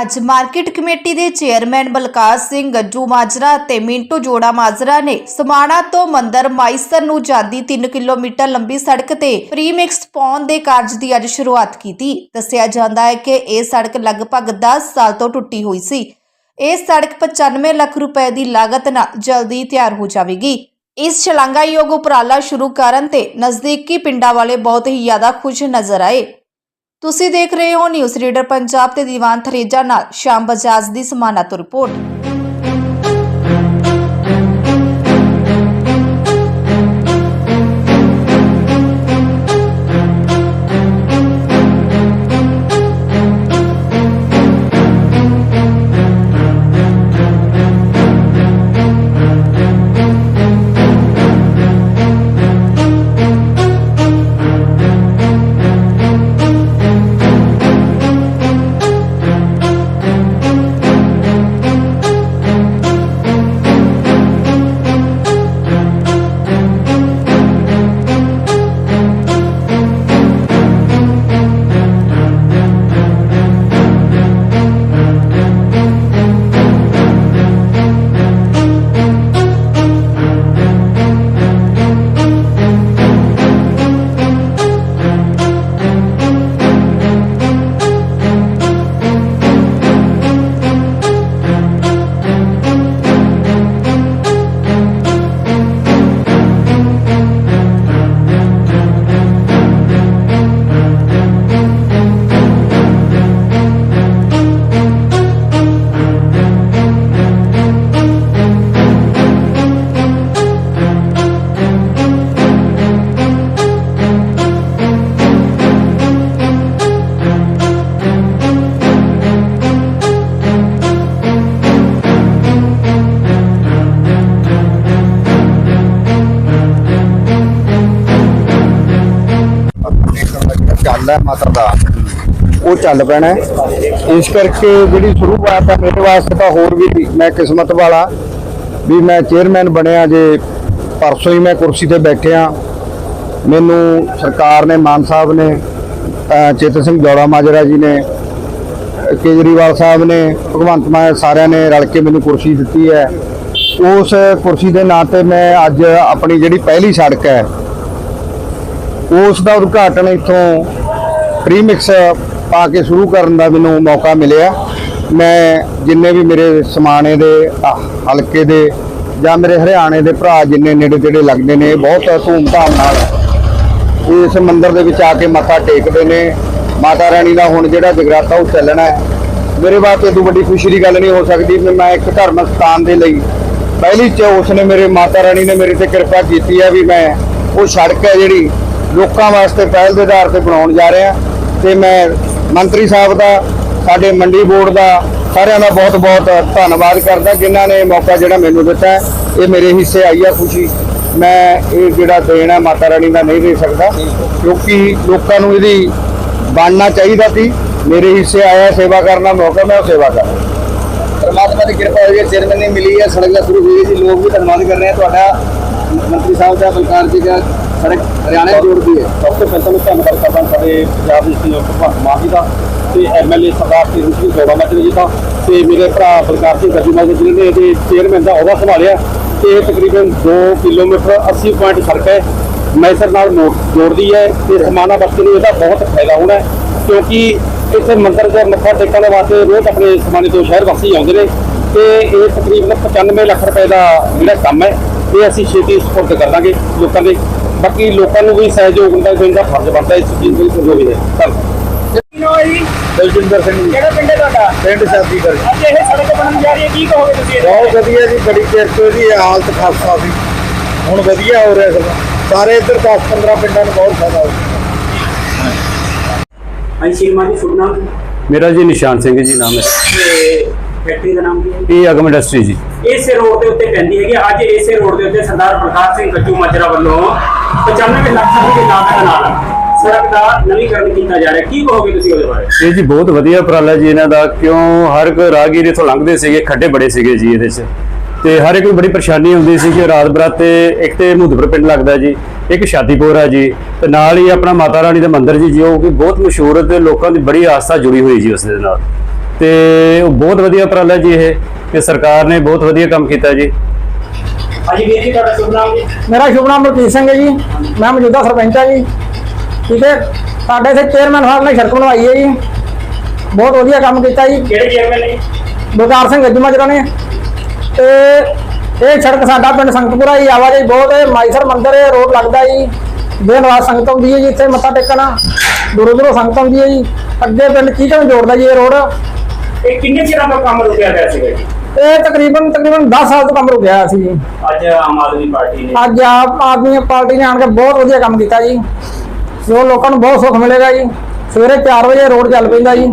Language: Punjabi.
ਅੱਜ ਮਾਰਕੀਟ ਕਮੇਟੀ ਦੇ ਚੇਅਰਮੈਨ ਬਲਕਾਰ ਸਿੰਘ ਗੱਜੂ ਮਾਜਰਾ ਤੇ ਮਿੰਟੂ ਜੋੜਾ ਮਾਜਰਾ ਨੇ ਸਮਾਣਾ ਤੋਂ ਮੰਦਰ ਮਾਈਸਰ ਨੂੰ ਜਾਂਦੀ 3 ਕਿਲੋਮੀਟਰ ਲੰਬੀ ਸੜਕ ਤੇ ਪ੍ਰੀਮਿਕਸ ਪਾਉਣ ਦੇ ਕਾਰਜ ਦੀ ਅੱਜ ਸ਼ੁਰੂਆਤ ਕੀਤੀ। ਦੱਸਿਆ ਜਾਂਦਾ ਹੈ ਕਿ ਇਹ ਸੜਕ ਲਗਭਗ 10 ਸਾਲ ਤੋਂ ਟੁੱਟੀ ਹੋਈ ਸੀ। ਇਹ ਸੜਕ 95 ਲੱਖ ਰੁਪਏ ਦੀ ਲਾਗਤ ਨਾਲ ਜਲਦੀ ਤਿਆਰ ਹੋ ਜਾਵੇਗੀ। ਇਸ ਸ਼ਲਾਘਾਯੋਗ ਉਪਰਾਲਾ ਸ਼ੁਰੂ ਕਰਨ ਤੇ ਨਜ਼ਦੀਕੀ ਪਿੰਡਾਂ ਵਾਲੇ ਬਹੁਤ ਹੀ ਜ਼ਿਆਦਾ ਖੁਸ਼ ਨਜ਼ਰ ਆਏ। ਤੁਸੀਂ ਦੇਖ ਰਹੇ ਹੋ ਨਿਊਜ਼ ਰੀਡਰ ਪੰਜਾਬ ਤੇ ਦੀਵਾਨ ਥਰੇਜਾ ਨਾਲ, ਸ਼ਾਮ ਬਜਾਜ ਦੀ ਸਮਾਨਾ ਤੋਂ ਰਿਪੋਰਟ। ਚੱਲ ਹੈ ਮਾਤਾ ਦਾ। ਉਹ ਚੱਲ ਪੈਣਾ ਇਸ ਕਰਕੇ ਜਿਹੜੀ ਸ਼ੁਰੂਆਤ ਹੈ ਮੇਰੇ ਵਾਸਤੇ ਤਾਂ ਹੋਰ ਵੀ ਮੈਂ ਕਿਸਮਤ ਵਾਲਾ ਵੀ ਮੈਂ ਚੇਅਰਮੈਨ ਬਣਿਆ ਜੇ, ਪਰਸੋਂ ਹੀ ਮੈਂ ਕੁਰਸੀ ਤੇ ਬੈਠਿਆ। ਮੈਨੂੰ ਸਰਕਾਰ ਨੇ, ਮਾਨ ਸਾਹਿਬ ਨੇ ਚੇਤਨ ਸਿੰਘ ਜੋੜਾ ਮਾਜਰਾ ਜੀ ਨੇ, ਕੇਜਰੀਵਾਲ ਸਾਹਿਬ ਨੇ, ਭਗਵੰਤ ਮਾਨ ਸਾਰਿਆਂ ਨੇ ਰਲ ਕੇ ਮੈਨੂੰ ਕੁਰਸੀ ਦਿੱਤੀ ਹੈ। ਉਸ ਕੁਰਸੀ ਦੇ ਨਾਂ ਤੇ ਮੈਂ ਅੱਜ ਆਪਣੀ ਜਿਹੜੀ ਪਹਿਲੀ ਸੜਕ ਹੈ ਉਸ ਦਾ ਉਦਘਾਟਨ ਇੱਥੋਂ ਪ੍ਰੀਮਿਕਸ ਪਾ ਕੇ ਸ਼ੁਰੂ ਕਰਨ ਦਾ ਮੈਨੂੰ ਮੌਕਾ ਮਿਲਿਆ। ਮੈਂ ਜਿੰਨੇ ਵੀ ਮੇਰੇ ਸਮਾਣੇ ਦੇ ਹਲਕੇ ਦੇ ਜਾਂ ਮੇਰੇ ਹਰਿਆਣੇ ਦੇ ਭਰਾ ਜਿੰਨੇ ਨੇੜੇ ਤੇੜੇ ਲੱਗਦੇ ਨੇ, ਬਹੁਤ ਧੂਮਧਾਮ ਨਾਲ ਇਸ ਮੰਦਿਰ ਦੇ ਵਿੱਚ ਆ ਕੇ ਮੱਥਾ ਟੇਕਦੇ ਨੇ। ਮਾਤਾ ਰਾਣੀ ਦਾ ਹੁਣ ਜਿਹੜਾ ਜਗਰਾਤਾ ਉਹ ਚੱਲਣਾ ਹੈ। ਮੇਰੇ ਵਾਸਤੇ ਤੋਂ ਵੱਡੀ ਖੁਸ਼ੀ ਦੀ ਗੱਲ ਨਹੀਂ ਹੋ ਸਕਦੀ ਵੀ ਮੈਂ ਇੱਕ ਧਰਮ ਸਥਾਨ ਦੇ ਲਈ ਪਹਿਲੀ ਚ ਉਸਨੇ ਮੇਰੇ ਮਾਤਾ ਰਾਣੀ ਨੇ ਮੇਰੇ ਤੇ ਕਿਰਪਾ ਕੀਤੀ ਹੈ ਵੀ ਮੈਂ ਉਹ ਸੜਕ ਹੈ ਜਿਹੜੀ ਲੋਕਾਂ ਵਾਸਤੇ ਪਹਿਲ ਦੇ ਆਧਾਰ ਤੇ ਬਣਾਉਣ ਜਾ ਰਿਹਾ ਤੇ ਮੈਂ ਮੰਤਰੀ ਸਾਹਿਬ ਦਾ, ਸਾਡੇ ਮੰਡੀ ਬੋਰਡ ਦਾ ਸਾਰਿਆਂ ਦਾ ਬਹੁਤ ਬਹੁਤ ਧੰਨਵਾਦ ਕਰਦਾ ਜਿਨ੍ਹਾਂ ਨੇ ਮੌਕਾ ਜਿਹੜਾ ਮੈਨੂੰ ਦਿੱਤਾ ਇਹ ਮੇਰੇ ਹਿੱਸੇ ਆਈ ਆ ਖੁਸ਼ੀ। ਮੈਂ ਇਹ ਜਿਹੜਾ ਦੇਣ ਹੈ ਮਾਤਾ ਰਾਣੀ ਦਾ ਨਹੀਂ ਦੇ ਸਕਦਾ। ਕਿਉਂਕਿ ਲੋਕਾਂ ਨੂੰ ਇਹਦੀ ਬਣਨਾ ਚਾਹੀਦਾ ਸੀ। ਮੇਰੇ ਹਿੱਸੇ ਆਇਆ ਸੇਵਾ ਕਰਨ ਦਾ ਮੌਕਾ, ਮੈਂ ਉਹ ਸੇਵਾ ਕਰ ਪਰਮਾਤਮਾ ਦੀ ਕਿਰਪਾ ਹੋਈ ਹੈ ਚੇਅਰਮੈਨ ਨੇ ਮਿਲੀ ਹੈ, ਸੜਕ ਦਾ ਸ਼ੁਰੂ ਹੋਈ ਸੀ, ਲੋਕ ਵੀ ਧੰਨਵਾਦ ਕਰ ਰਹੇ ਆ। ਤੁਹਾਡਾ ਮੰਤਰੀ ਸਾਹਿਬ ਦਾ ਬਲਕਾਰ ਜੀ ਦਾ ਸੜਕ ਹਰਿਆਣਾ ਜੋੜਦੀ ਹੈ। ਸਭ ਤੋਂ ਪਹਿਲਾਂ ਮੈਂ ਧੰਨਵਾਦ ਕਰਦਾ ਸਾਡੇ ਪੰਜਾਬ ਦੇ ਸੀ ਭਗਵੰਤ ਮਾਨ ਜੀ ਦਾ ਤੇ ਐਮਐਲਏ ਸਰਦਾਰ ਤੇਜਨ ਸਿੰਘ ਜੋੜਾ ਮੱਚਰ ਜੀ ਦਾ ਤੇ ਮੇਰੇ ਭਰਾ ਬਲਕਾਰ ਸਿੰਘ ਗੱਜੂ ਮਾਜਰਾ ਨੇ ਇਹਦੇ ਚੇਅਰਮੈਨ ਦਾ ਅਹੁਦਾ ਸੰਭਾਲਿਆ ਤੇ ਇਹ ਤਕਰੀਬਨ 2 ਕਿਲੋਮੀਟਰ 80 ਪੁਆਇੰਟ ਸੜਕ ਹੈ। ਮੈਸਰ ਨਾਲ ਮੋੜ ਜੋੜਦੀ ਹੈ ਤੇ ਸਮਾਨਾ ਬਸਤੀ ਨੂੰ ਇਹਦਾ ਬਹੁਤ ਫਾਇਦਾ ਹੋਣਾ ਕਿਉਂਕਿ ਇੱਥੇ ਮੰਦਰ ਦੇ ਮੱਥਾ ਟੇਕਣ ਦੇ ਵਾਸਤੇ ਰੋਜ਼ ਆਪਣੇ ਸਮਾਨੇ ਤੋਂ ਸ਼ਹਿਰ ਵਾਸੀ ਆਉਂਦੇ ਨੇ ਤੇ ਇਹ ਤਕਰੀਬਨ 95 ਲੱਖ ਰੁਪਏ ਦਾ ਜਿਹੜਾ ਕੰਮ ਹੈ, ਇਹ ਅਸੀਂ ਛੇਤੀ ਸਪੋਰਟ ਕਰ ਦਾਂਗੇ ਲੋਕਾਂ ਦੇ। ਬਾਕੀ ਲੋਕਾਂ ਨੂੰ ਵੀ ਸਹਿਯੋਗ ਦਾ ਦੇਣ ਦਾ ਫਰਜ਼ ਬਣਦਾ ਹੈ ਇਸ ਚੀਜ਼ ਬਿਲਕੁਲ ਜੋ ਵੀ ਹੈ ਧੰਨਵਾਦ ਦਲਜਿੰਦਰ ਸਿੰਘ ਜੀ। ਕਿਹੜਾ ਪਿੰਡ ਹੈ ਤੁਹਾਡਾ? ਪਿੰਡ ਸ਼ਾਦੀ ਕਰ ਅੱਜ ਇਹ ਸੜਕ ਬਣਨ ਜਾ ਰਹੀ ਹੈ ਕੀ ਕਹੋਗੇ ਤੁਸੀਂ ਇਹਦੇ ਬਹੁਤ ਵਧੀਆ ਜੀ ਬੜੀ ਚਿਰ ਤੋਂ ਇਹਦੀ ਹਾਲਤ ਖਾਸਾ ਸੀ ਹੁਣ ਵਧੀਆ ਹੋ ਰਿਹਾ ਸਗੋਂ। ਸਾਰੇ ਇੱਧਰ 10 15 ਪਿੰਡਾਂ ਨੂੰ ਬਹੁਤ ਫਾਇਦਾ ਹੋ ਰਿਹਾ। ਹਾਂਜੀ ਸ਼੍ਰੀਮਾਨ ਜੀ ਸੁਣਨਾ ਮੇਰਾ ਜੀ ਨਿਸ਼ਾਨ ਸਿੰਘ ਜੀ ਨਾਮ ਹੈ। ਤੇ ਫੈਕਟਰੀ ਦਾ ਨਾਮ ਕੀ ਹੈ? ਇਹ ਅਗਮ ਇੰਡਸਟਰੀ ਜੀ। ਇਸੇ ਰੋਡ ਦੇ ਉੱਤੇ ਪੈਂਦੀ ਹੈਗੀ। ਅੱਜ ਇਸੇ ਰੋਡ ਦੇ ਉੱਤੇ ਸਰਦਾਰ ਪ੍ਰਕਾਸ਼ ਸਿੰਘ ਗੱਜੂ ਮਾਜਰਾ ਵੱਲੋਂ 95 ਲੱਖ ਰੁਪਏ ਦੀ ਨਾਲ ਸੜਕ ਦਾ ਨਵੀਕਰਨ ਕੀਤਾ ਜਾ ਰਿਹਾ। ਕੀ ਕਹੋਗੇ ਤੁਸੀਂ ਉਹਦੇ ਬਾਰੇ? ਇਹ ਜੀ ਬਹੁਤ ਵਧੀਆ ਉਪਰਾਲਾ ਜੀ ਇਹਨਾਂ ਦਾ। ਕਿਉਂ? ਹਰ ਇੱਕ ਰਾਹਗੀਰ ਇੱਥੋਂ ਲੰਘਦੇ ਸੀਗੇ ਖੱਡੇ ਬੜੇ ਸੀਗੇ ਜੀ ਇਹਦੇ 'ਚ। ਤੇ ਹਰ ਇੱਕ ਨੂੰ ਬੜੀ ਪਰੇਸ਼ਾਨੀ ਹੁੰਦੀ ਸੀ ਕਿ ਰਾਤ ਬਰਾਤੇ ਇੱਕ ਤੇ ਮੁਹੱਦਪੁਰ ਪਿੰਡ ਲੱਗਦਾ ਜੀ ਇੱਕ ਸ਼ਾਦੀਪੁਰ ਆ ਜੀ ਤੇ ਨਾਲ ਹੀ ਆਪਣਾ ਮਾਤਾ ਰਾਣੀ ਦਾ ਮੰਦਿਰ ਜੀ ਜੋ ਕਿ ਬਹੁਤ ਮਸ਼ਹੂਰ ਤੇ ਲੋਕਾਂ ਦੀ ਬੜੀ ਆਸਥਾ ਜੁੜੀ ਹੋਈ ਜੀ ਉਸ ਦੇ ਨਾਲ। ਤੇ ਉਹ ਬਹੁਤ ਵਧੀਆ ਉਪਰਾਲਾ ਜੀ ਇਹ ਕਿ ਸਰਕਾਰ ਨੇ ਬਹੁਤ ਵਧੀਆ ਕੰਮ ਕੀਤਾ ਜੀ। ਹਾਂਜੀ ਵੀਰ ਜੀ ਤੁਹਾਡਾ ਸ਼ੁਭ ਨਾਮ ਜੀ? ਮੇਰਾ ਸ਼ੁਭ ਨਾਮ ਮਲਕੀਤ ਸਿੰਘ ਹੈ ਜੀ। ਮੈਂ ਮੌਜੂਦਾ ਸਰਪੰਚ ਹਾਂ ਜੀ। ਠੀਕ ਹੈ ਸਾਡੇ ਇੱਥੇ ਚੇਅਰਮੈਨ ਸਾਹਿਬ ਨੇ ਸੜਕ ਬਣਵਾਈ ਹੈ ਜੀ। ਬਹੁਤ ਵਧੀਆ ਕੰਮ ਕੀਤਾ ਜੀ। ਕਿਹੜੇ ਚੇਅਰਮੈਨ ਨੇ? ਬਲਕਾਰ ਸਿੰਘ ਗੱਜੂ ਮਾਜਰਾ ਨੇ। ਤੇ ਇਹ ਸੜਕ ਸਾਡਾ ਪਿੰਡ ਸੰਗਤਪੁਰਾ ਜੀ ਆਵਾਜਾਈ ਬਹੁਤ ਹੈ। ਮਾਈਸਰ ਮੰਦਿਰ ਹੈ ਰੋਡ ਲੱਗਦਾ ਜੀ। ਬੇਨਵਾਸ ਸੰਗਤ ਆਉਂਦੀ ਹੈ ਜੀ ਇੱਥੇ ਮੱਥਾ ਟੇਕਣ। ਦੂਰੋਂ ਦੂਰੋਂ ਸੰਗਤ ਆਉਂਦੀ ਹੈ ਜੀ। ਅੱਗੇ ਪਿੰਡ ਚੀਕਾਂ ਨੂੰ ਜੋੜਦਾ ਜੀ ਇਹ ਰੋਡ। ਇਹ ਕਿੰਨੇ ਚਿਰਾਂ ਕੰਮ ਰੁਕਿਆ ਸੀਗਾ ਜੀ? ਇਹ ਤਕਰੀਬਨ ਤਕਰੀਬਨ 10 ਸਾਲ ਤੋਂ ਕੰਮ ਰੁਕਿਆ ਹੋਇਆ ਸੀ ਜੀ। ਅੱਜ ਆਮ ਆਦਮੀ ਪਾਰਟੀ ਨੇ ਅੱਜ ਆਪ ਆਦਮੀ ਪਾਰਟੀ ਨੇ ਆਣ ਕੇ ਬਹੁਤ ਵਧੀਆ ਕੰਮ ਕੀਤਾ ਜੀ। ਜੋ ਲੋਕਾਂ ਨੂੰ ਬਹੁਤ ਸੁੱਖ ਮਿਲੇਗਾ ਜੀ। ਸਵੇਰੇ 4 ਵਜੇ ਰੋਡ ਚੱਲ ਪੈਂਦਾ ਜੀ।